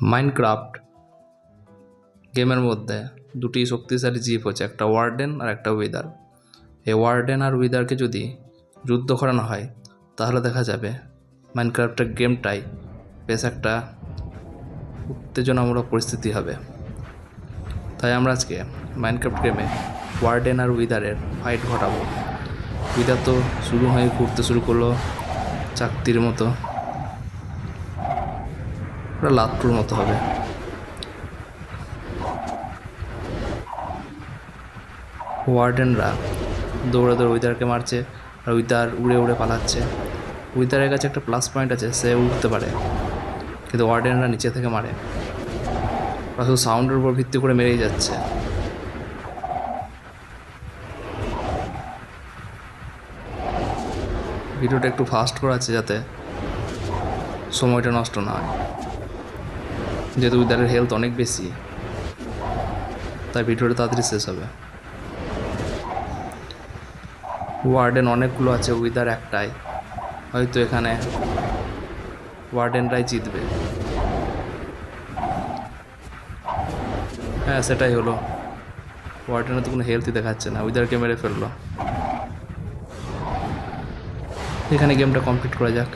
Minecraft গেমের মধ্যে দুটি শক্তিশালী জীব হচ্ছে, একটা ওয়ার্ডেন আর একটা উইদার এই ওয়ার্ডেন আর উইদারকে যদি যুদ্ধ করানো হয়, তাহলে দেখা যাবে মাইনক্রাফটের গেমটাই বেশ একটা উত্তেজনামূলক পরিস্থিতি হবে। তাই আমরা আজকে মাইনক্রাফট গেমে ওয়ার্ডেন আর উইদারের ফাইট ঘটাবো। উইদার তো শুরু হয়ে ঘুরতে শুরু করল, চাকতির মতো। ওটা লাট্টুর মতো হবে। ওয়ার্ডেনরা দৌড়ে দৌড়ে উইদারকে মারছে আর উইদার উড়ে উড়ে পালাচ্ছে। উইদারের কাছে একটা প্লাস পয়েন্ট আছে, সে উঠতে পারে। কিন্তু ওয়ার্ডেনরা নিচে থেকে মারে। শুধু সাউন্ডের উপর ভিত্তি করে মেরেই যাচ্ছে। ভিডিওটা একটু ফাস্ট করা আছে যাতে সময়টা নষ্ট না হয়। যেহেতু উইদারের হেলথ অনেক বেশি, তাই ভিডিওটা তাড়াতাড়ি শেষ হবে। ওয়ার্ডেন অনেকগুলো আছে, উইদার একটাই। হয়তো এখানে ওয়ার্ডেনরাই জিতবে। হ্যাঁ সেটাই হলো। ওয়ার্ডেনের তো কোনো হেলথই দেখাচ্ছে না, উইদারকে মেরে ফেলল। এখানে গেমটা কমপ্লিট করা যাক।